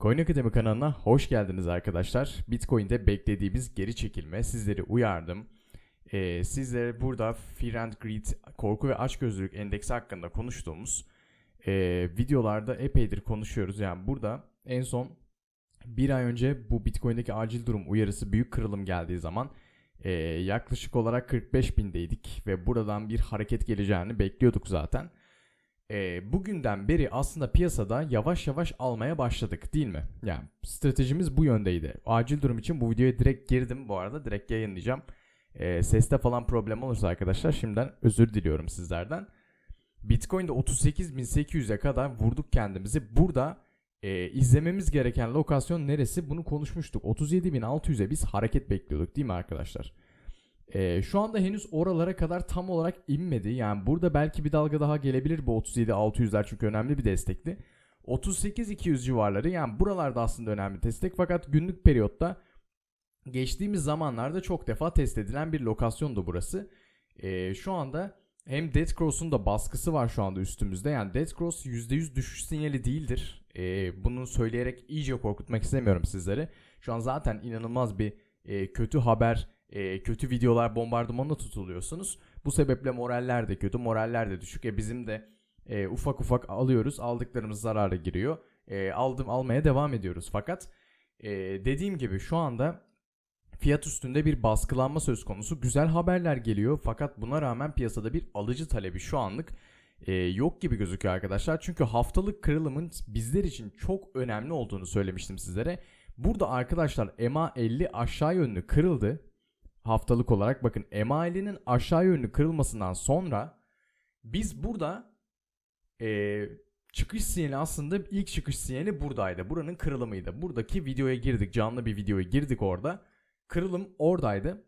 Coin Akademi kanalına hoş geldiniz arkadaşlar. Bitcoin'de beklediğimiz geri çekilme sizleri uyardım. Ee, sizlere burada Fear and Greed, korku ve açgözlülük endeksi hakkında konuştuğumuz e, videolarda epeydir konuşuyoruz. Yani burada en son bir ay önce bu Bitcoin'deki acil durum uyarısı büyük kırılım geldiği zaman e, yaklaşık olarak 45 bindeydik ve buradan bir hareket geleceğini bekliyorduk zaten. E, bugünden beri aslında piyasada yavaş yavaş almaya başladık değil mi? Yani stratejimiz bu yöndeydi. Acil durum için bu videoya direkt girdim bu arada direkt yayınlayacağım. E, seste falan problem olursa arkadaşlar şimdiden özür diliyorum sizlerden. Bitcoin'de 38.800'e kadar vurduk kendimizi. Burada e, izlememiz gereken lokasyon neresi bunu konuşmuştuk. 37.600'e biz hareket bekliyorduk değil mi arkadaşlar? E, şu anda henüz oralara kadar tam olarak inmedi. Yani burada belki bir dalga daha gelebilir bu 37.600'ler çünkü önemli bir destekti. 38.200 civarları yani buralarda aslında önemli destek fakat günlük periyotta geçtiğimiz zamanlarda çok defa test edilen bir lokasyondu burası. E, şu anda hem Dead Cross'un da baskısı var şu anda üstümüzde. Yani Dead Cross %100 düşüş sinyali değildir. Ee, bunu söyleyerek iyice korkutmak istemiyorum sizlere. Şu an zaten inanılmaz bir e, kötü haber, e, kötü videolar bombardımanına tutuluyorsunuz. Bu sebeple moraller de kötü, moraller de düşük. E, bizim de e, ufak ufak alıyoruz. Aldıklarımız zarara giriyor. E, aldım almaya devam ediyoruz. Fakat e, dediğim gibi şu anda fiyat üstünde bir baskılanma söz konusu. Güzel haberler geliyor fakat buna rağmen piyasada bir alıcı talebi şu anlık e, yok gibi gözüküyor arkadaşlar. Çünkü haftalık kırılımın bizler için çok önemli olduğunu söylemiştim sizlere. Burada arkadaşlar EMA 50 aşağı yönlü kırıldı. Haftalık olarak bakın EMA 50'nin aşağı yönlü kırılmasından sonra biz burada e, çıkış sinyali aslında ilk çıkış sinyali buradaydı. Buranın kırılımıydı. Buradaki videoya girdik. Canlı bir videoya girdik orada. Kırılım oradaydı.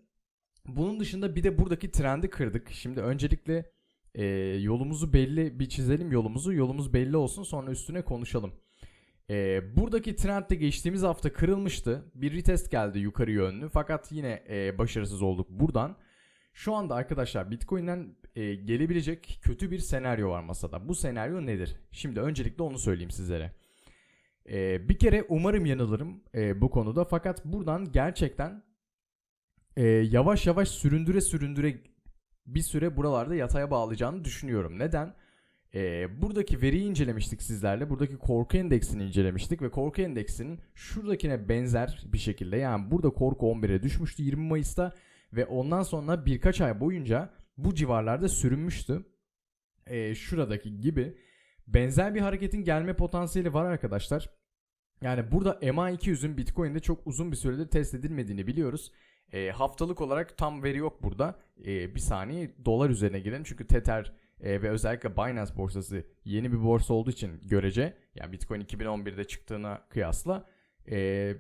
Bunun dışında bir de buradaki trendi kırdık. Şimdi öncelikle e, yolumuzu belli bir çizelim yolumuzu. Yolumuz belli olsun sonra üstüne konuşalım. E, buradaki trend de geçtiğimiz hafta kırılmıştı. Bir retest geldi yukarı yönlü fakat yine e, başarısız olduk buradan. Şu anda arkadaşlar Bitcoin'den e, gelebilecek kötü bir senaryo var masada. Bu senaryo nedir? Şimdi öncelikle onu söyleyeyim sizlere. E, bir kere umarım yanılırım e, bu konuda fakat buradan gerçekten e, yavaş yavaş süründüre süründüre bir süre buralarda yataya bağlayacağını düşünüyorum. Neden? E, buradaki veriyi incelemiştik sizlerle. Buradaki korku endeksini incelemiştik ve korku endeksinin şuradakine benzer bir şekilde yani burada korku 11'e düşmüştü 20 Mayıs'ta ve ondan sonra birkaç ay boyunca bu civarlarda sürünmüştü. E, şuradaki gibi benzer bir hareketin gelme potansiyeli var arkadaşlar. Yani burada MA200'ün Bitcoin'de çok uzun bir süredir test edilmediğini biliyoruz. E, haftalık olarak tam veri yok burada. E, bir saniye dolar üzerine girelim çünkü Tether e, ve özellikle Binance borsası yeni bir borsa olduğu için görece yani Bitcoin 2011'de çıktığına kıyasla e,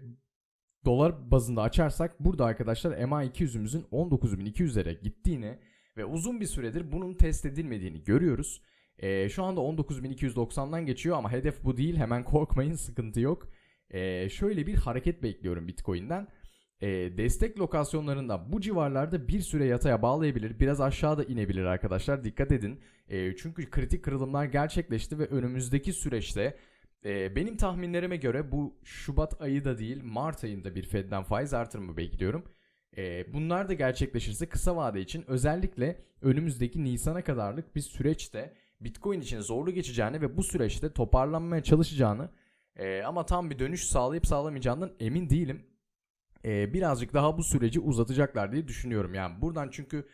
dolar bazında açarsak burada arkadaşlar MA200'ümüzün 19.200'lere gittiğini ve uzun bir süredir bunun test edilmediğini görüyoruz. E, şu anda 19.290'dan geçiyor ama hedef bu değil hemen korkmayın sıkıntı yok. E, şöyle bir hareket bekliyorum Bitcoin'den e, destek lokasyonlarında bu civarlarda bir süre yataya bağlayabilir. Biraz aşağıda inebilir arkadaşlar. Dikkat edin. E, çünkü kritik kırılımlar gerçekleşti ve önümüzdeki süreçte e, benim tahminlerime göre bu Şubat ayı da değil Mart ayında bir Fed'den faiz artırımı bekliyorum. E, bunlar da gerçekleşirse kısa vade için özellikle önümüzdeki Nisan'a kadarlık bir süreçte Bitcoin için zorlu geçeceğini ve bu süreçte toparlanmaya çalışacağını e, ama tam bir dönüş sağlayıp sağlamayacağından emin değilim e, birazcık daha bu süreci uzatacaklar diye düşünüyorum. Yani buradan çünkü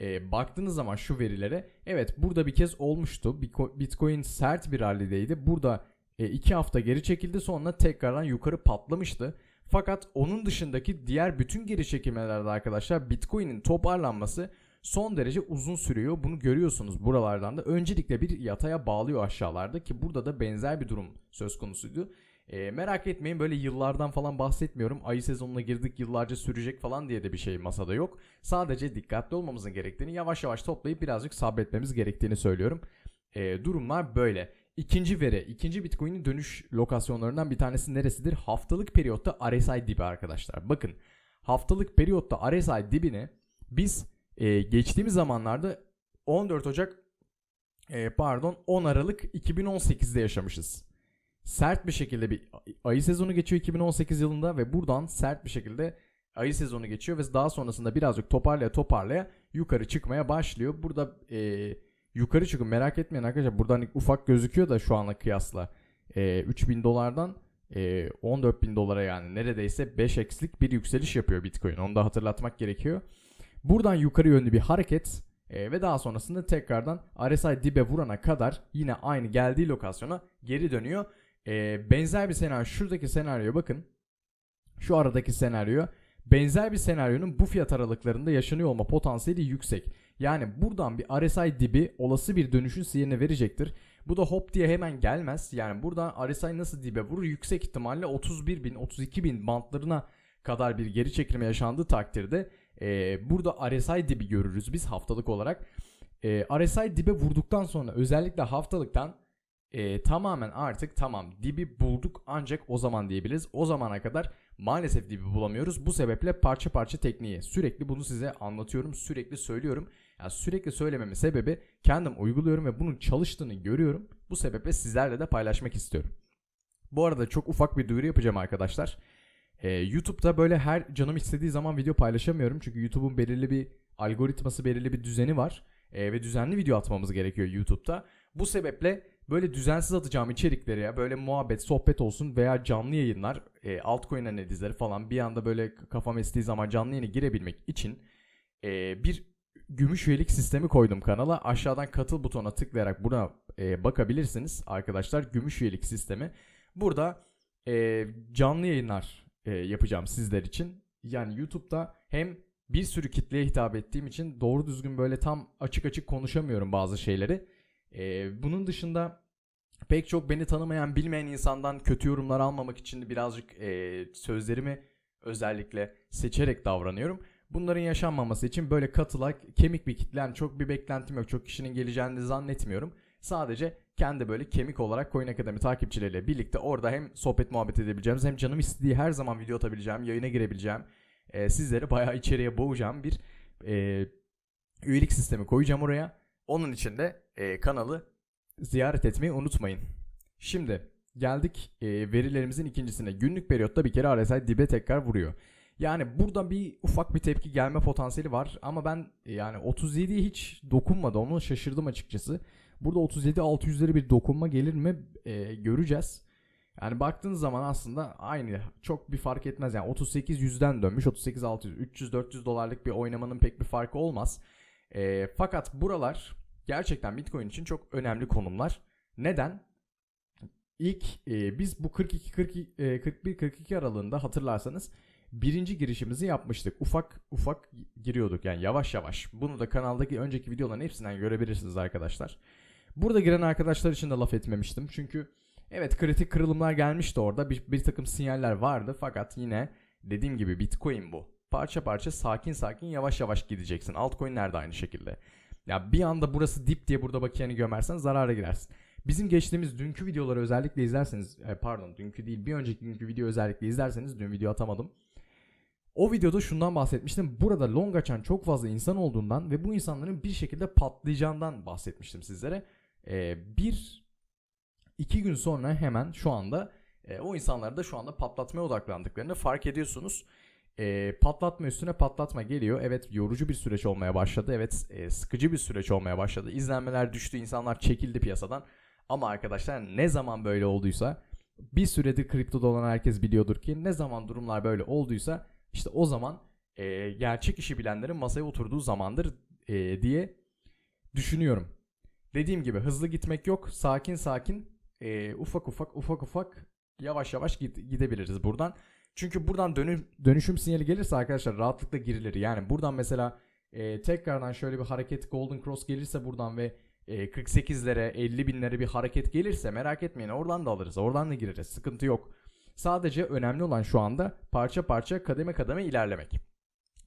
e, baktığınız zaman şu verilere evet burada bir kez olmuştu. Bitcoin sert bir rallideydi. Burada 2 e, hafta geri çekildi sonra tekrardan yukarı patlamıştı. Fakat onun dışındaki diğer bütün geri çekilmelerde arkadaşlar Bitcoin'in toparlanması son derece uzun sürüyor. Bunu görüyorsunuz buralardan da. Öncelikle bir yataya bağlıyor aşağılarda ki burada da benzer bir durum söz konusuydu. E, merak etmeyin böyle yıllardan falan bahsetmiyorum. Ayı sezonuna girdik yıllarca sürecek falan diye de bir şey masada yok. Sadece dikkatli olmamızın gerektiğini yavaş yavaş toplayıp birazcık sabretmemiz gerektiğini söylüyorum. E, durumlar böyle. İkinci veri, ikinci Bitcoin'in dönüş lokasyonlarından bir tanesi neresidir? Haftalık periyotta RSI dibi arkadaşlar. Bakın haftalık periyotta RSI dibini biz e, geçtiğimiz zamanlarda 14 Ocak e, pardon 10 Aralık 2018'de yaşamışız. Sert bir şekilde bir ayı sezonu geçiyor 2018 yılında ve buradan sert bir şekilde ayı sezonu geçiyor ve daha sonrasında birazcık toparlaya toparlaya yukarı çıkmaya başlıyor. Burada e, yukarı çıkın merak etmeyin arkadaşlar buradan ufak gözüküyor da şu anla kıyasla e, 3000 dolardan e, 14 bin dolara yani neredeyse 5x'lik bir yükseliş yapıyor Bitcoin. Onu da hatırlatmak gerekiyor. Buradan yukarı yönlü bir hareket e, ve daha sonrasında tekrardan RSI dibe vurana kadar yine aynı geldiği lokasyona geri dönüyor. E, benzer bir senaryo şuradaki senaryoya bakın. Şu aradaki senaryo benzer bir senaryonun bu fiyat aralıklarında yaşanıyor olma potansiyeli yüksek. Yani buradan bir RSI dibi olası bir dönüşün sinyalini verecektir. Bu da hop diye hemen gelmez. Yani buradan RSI nasıl dibe vurur? Yüksek ihtimalle 31 bin, 32 bin bantlarına kadar bir geri çekilme yaşandığı takdirde e, burada RSI dibi görürüz biz haftalık olarak. E, RSI dibe vurduktan sonra özellikle haftalıktan e, tamamen artık tamam dibi bulduk ancak o zaman diyebiliriz. O zamana kadar maalesef dibi bulamıyoruz. Bu sebeple parça parça tekniği sürekli bunu size anlatıyorum. Sürekli söylüyorum. Yani sürekli söylememin sebebi kendim uyguluyorum ve bunun çalıştığını görüyorum. Bu sebeple sizlerle de paylaşmak istiyorum. Bu arada çok ufak bir duyuru yapacağım arkadaşlar. Ee, YouTube'da böyle her canım istediği zaman video paylaşamıyorum. Çünkü YouTube'un belirli bir algoritması, belirli bir düzeni var. Ee, ve düzenli video atmamız gerekiyor YouTube'da. Bu sebeple böyle düzensiz atacağım içerikleri ya böyle muhabbet, sohbet olsun veya canlı yayınlar, e, altcoin analizleri falan bir anda böyle kafam estiği zaman canlı yayına girebilmek için e, bir gümüş üyelik sistemi koydum kanala. Aşağıdan katıl butonuna tıklayarak buna e, bakabilirsiniz arkadaşlar. Gümüş üyelik sistemi. Burada e, canlı yayınlar e, yapacağım sizler için. Yani YouTube'da hem bir sürü kitleye hitap ettiğim için doğru düzgün böyle tam açık açık konuşamıyorum bazı şeyleri. E, bunun dışında pek çok beni tanımayan, bilmeyen insandan kötü yorumlar almamak için birazcık e, sözlerimi özellikle seçerek davranıyorum. Bunların yaşanmaması için böyle katıla kemik bir kitle yani çok bir beklentim yok. Çok kişinin geleceğini de zannetmiyorum. Sadece kendi böyle kemik olarak Coin Akademi takipçileriyle birlikte orada hem sohbet muhabbet edebileceğimiz hem canım istediği her zaman video atabileceğim, yayına girebileceğim, e, sizleri bayağı içeriye boğacağım bir e, üyelik sistemi koyacağım oraya. Onun için de e, kanalı ziyaret etmeyi unutmayın. Şimdi geldik e, verilerimizin ikincisine. Günlük periyotta bir kere RSI dibe tekrar vuruyor. Yani burada bir ufak bir tepki gelme potansiyeli var ama ben yani 37'ye hiç dokunmadı onu şaşırdım açıkçası. Burada 37 600'lere bir dokunma gelir mi e, göreceğiz. Yani baktığınız zaman aslında aynı çok bir fark etmez yani 38 yüzden dönmüş 38 600 300 400 dolarlık bir oynamanın pek bir farkı olmaz. E, fakat buralar gerçekten Bitcoin için çok önemli konumlar. Neden? İlk e, biz bu 42 42 e, 41 42 aralığında hatırlarsanız birinci girişimizi yapmıştık. Ufak ufak giriyorduk yani yavaş yavaş. Bunu da kanaldaki önceki videoların hepsinden görebilirsiniz arkadaşlar. Burada giren arkadaşlar için de laf etmemiştim. Çünkü evet kritik kırılımlar gelmişti orada. Bir, bir takım sinyaller vardı. Fakat yine dediğim gibi Bitcoin bu. Parça parça sakin sakin yavaş yavaş gideceksin. Altcoin'ler de aynı şekilde. Ya bir anda burası dip diye burada bakiyeni gömersen zarara girersin. Bizim geçtiğimiz dünkü videoları özellikle izlerseniz pardon dünkü değil bir önceki günkü video özellikle izlerseniz dün video atamadım. O videoda şundan bahsetmiştim. Burada long açan çok fazla insan olduğundan ve bu insanların bir şekilde patlayacağından bahsetmiştim sizlere. Ee, bir iki gün sonra hemen şu anda e, o insanlar da şu anda patlatmaya odaklandıklarını fark ediyorsunuz. E, patlatma üstüne patlatma geliyor. Evet yorucu bir süreç olmaya başladı. Evet e, sıkıcı bir süreç olmaya başladı. İzlenmeler düştü. insanlar çekildi piyasadan. Ama arkadaşlar ne zaman böyle olduysa bir süredir kriptoda olan herkes biliyordur ki ne zaman durumlar böyle olduysa işte o zaman e, gerçek işi bilenlerin masaya oturduğu zamandır e, diye düşünüyorum. Dediğim gibi hızlı gitmek yok. Sakin sakin e, ufak ufak ufak ufak yavaş yavaş gidebiliriz buradan. Çünkü buradan dönüm, dönüşüm sinyali gelirse arkadaşlar rahatlıkla girilir. Yani buradan mesela e, tekrardan şöyle bir hareket Golden Cross gelirse buradan ve e, 48'lere 50 binlere bir hareket gelirse merak etmeyin oradan da alırız. Oradan da gireriz. Sıkıntı yok. Sadece önemli olan şu anda parça parça kademe kademe ilerlemek.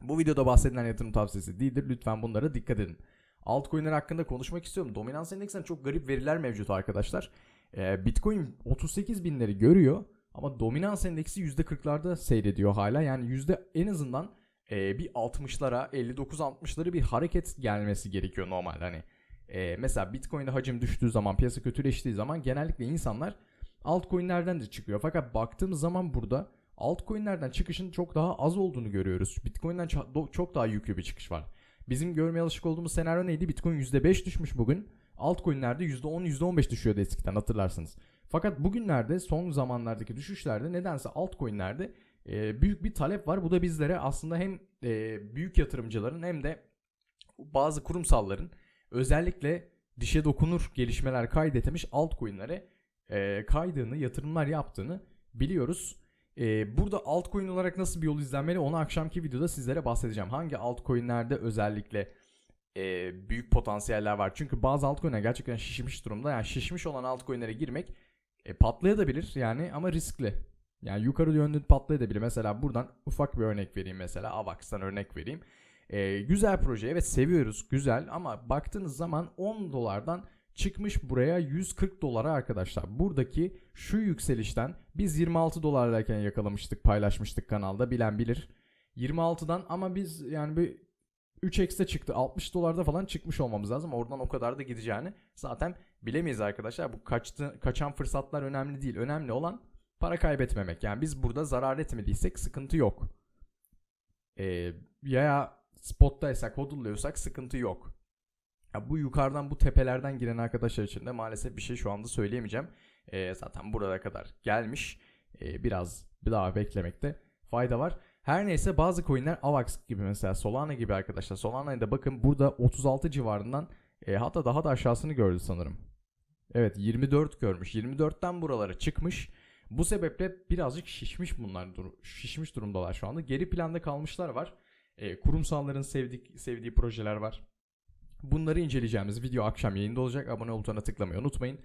Bu videoda bahsedilen yatırım tavsiyesi değildir. Lütfen bunlara dikkat edin. Altcoin'ler hakkında konuşmak istiyorum. Dominans endeksinden çok garip veriler mevcut arkadaşlar. Ee, Bitcoin 38 binleri görüyor ama dominans endeksi %40'larda seyrediyor hala. Yani yüzde en azından e, bir 60'lara 59-60'ları bir hareket gelmesi gerekiyor normal. Hani e, mesela Bitcoin'de hacim düştüğü zaman piyasa kötüleştiği zaman genellikle insanlar altcoin'lerden de çıkıyor. Fakat baktığımız zaman burada altcoin'lerden çıkışın çok daha az olduğunu görüyoruz. Bitcoin'den çok daha yüklü bir çıkış var. Bizim görmeye alışık olduğumuz senaryo neydi? Bitcoin %5 düşmüş bugün. Altcoin'lerde %10, %15 düşüyordu eskiden hatırlarsınız. Fakat bugünlerde son zamanlardaki düşüşlerde nedense altcoin'lerde e, büyük bir talep var. Bu da bizlere aslında hem e, büyük yatırımcıların hem de bazı kurumsalların özellikle dişe dokunur gelişmeler kaydetmiş altcoin'lere e, kaydığını, yatırımlar yaptığını biliyoruz. E, burada altcoin olarak nasıl bir yol izlenmeli onu akşamki videoda sizlere bahsedeceğim. Hangi altcoin'lerde özellikle e, büyük potansiyeller var. Çünkü bazı altcoin'ler gerçekten şişmiş durumda. Yani şişmiş olan altcoin'lere girmek e, patlayabilir yani ama riskli. Yani yukarı yönlü patlayabilir. Mesela buradan ufak bir örnek vereyim mesela. Avax'tan örnek vereyim. E, güzel proje evet seviyoruz güzel ama baktığınız zaman 10 dolardan çıkmış buraya 140 dolara arkadaşlar. Buradaki şu yükselişten biz 26 dolardayken yakalamıştık paylaşmıştık kanalda bilen bilir. 26'dan ama biz yani bir 3x'te çıktı 60 dolarda falan çıkmış olmamız lazım. Oradan o kadar da gideceğini zaten bilemeyiz arkadaşlar. Bu kaçtı, kaçan fırsatlar önemli değil. Önemli olan para kaybetmemek. Yani biz burada zarar etmediysek sıkıntı yok. Ee, ya spottaysak, hodulluyorsak sıkıntı yok. Ya bu yukarıdan bu tepelerden giren arkadaşlar için de maalesef bir şey şu anda söyleyemeyeceğim. Ee, zaten burada kadar gelmiş. Ee, biraz bir daha beklemekte fayda var. Her neyse bazı coinler AVAX gibi mesela Solana gibi arkadaşlar. Solana'ya da bakın burada 36 civarından e, hatta daha da aşağısını gördü sanırım. Evet 24 görmüş. 24'ten buralara çıkmış. Bu sebeple birazcık şişmiş bunlar. dur- Şişmiş durumdalar şu anda. Geri planda kalmışlar var. E, kurumsalların sevdik, sevdiği projeler var. Bunları inceleyeceğimiz video akşam yayında olacak. Abone ol butonuna tıklamayı unutmayın.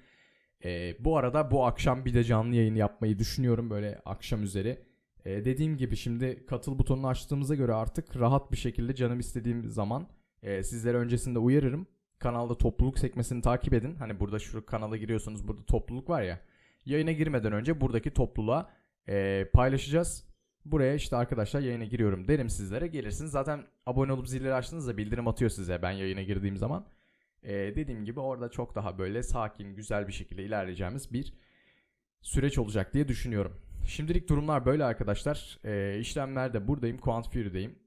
E, bu arada bu akşam bir de canlı yayın yapmayı düşünüyorum böyle akşam üzeri. E, dediğim gibi şimdi katıl butonunu açtığımıza göre artık rahat bir şekilde canım istediğim zaman e, sizlere öncesinde uyarırım. Kanalda topluluk sekmesini takip edin. Hani burada şu kanala giriyorsunuz burada topluluk var ya. Yayına girmeden önce buradaki topluluğa e, paylaşacağız. Buraya işte arkadaşlar yayına giriyorum derim sizlere gelirsiniz. Zaten abone olup zilleri açtığınızda bildirim atıyor size ben yayına girdiğim zaman. E, dediğim gibi orada çok daha böyle sakin güzel bir şekilde ilerleyeceğimiz bir süreç olacak diye düşünüyorum. Şimdilik durumlar böyle arkadaşlar. E, işlemlerde buradayım. Quantfury'deyim.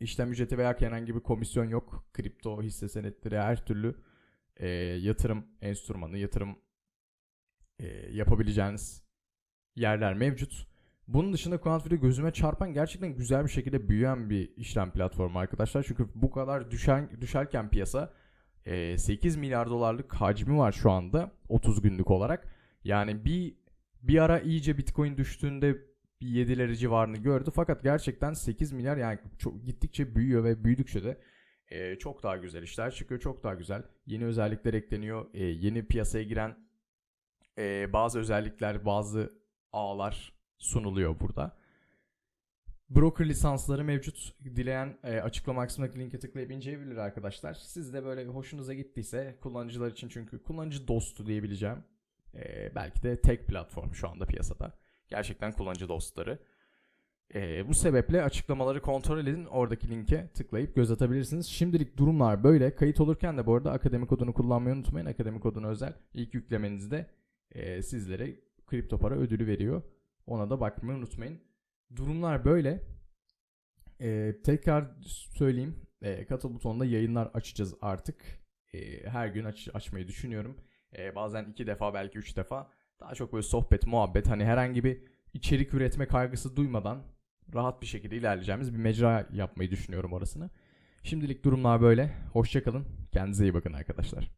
İşlem ücreti veya herhangi bir komisyon yok. Kripto, hisse senetleri her türlü e, yatırım enstrümanı, yatırım e, yapabileceğiniz yerler mevcut. Bunun dışında Quantfury gözüme çarpan gerçekten güzel bir şekilde büyüyen bir işlem platformu arkadaşlar. Çünkü bu kadar düşen düşerken piyasa e, 8 milyar dolarlık hacmi var şu anda 30 günlük olarak. Yani bir bir ara iyice Bitcoin düştüğünde bir 7'leri civarını gördü. Fakat gerçekten 8 milyar yani çok, gittikçe büyüyor ve büyüdükçe de e, çok daha güzel işler çıkıyor. Çok daha güzel. Yeni özellikler ekleniyor. E, yeni piyasaya giren e, bazı özellikler, bazı ağlar sunuluyor burada. Broker lisansları mevcut. Dileyen e, açıklama kısmındaki linke tıklayıp inceleyebilir arkadaşlar. Siz de böyle hoşunuza gittiyse kullanıcılar için çünkü kullanıcı dostu diyebileceğim. E, belki de tek platform şu anda piyasada. Gerçekten kullanıcı dostları. E, bu sebeple açıklamaları kontrol edin. Oradaki linke tıklayıp göz atabilirsiniz. Şimdilik durumlar böyle. Kayıt olurken de bu arada akademi kodunu kullanmayı unutmayın. Akademi kodunu özel ilk yüklemenizde e, sizlere kripto para ödülü veriyor. Ona da bakmayı unutmayın. Durumlar böyle. E, tekrar söyleyeyim. E, katıl butonunda yayınlar açacağız artık. E, her gün aç, açmayı düşünüyorum. E, bazen iki defa belki üç defa. Daha çok böyle sohbet, muhabbet. Hani herhangi bir içerik üretme kaygısı duymadan rahat bir şekilde ilerleyeceğimiz bir mecra yapmayı düşünüyorum orasını. Şimdilik durumlar böyle. Hoşçakalın. Kendinize iyi bakın arkadaşlar.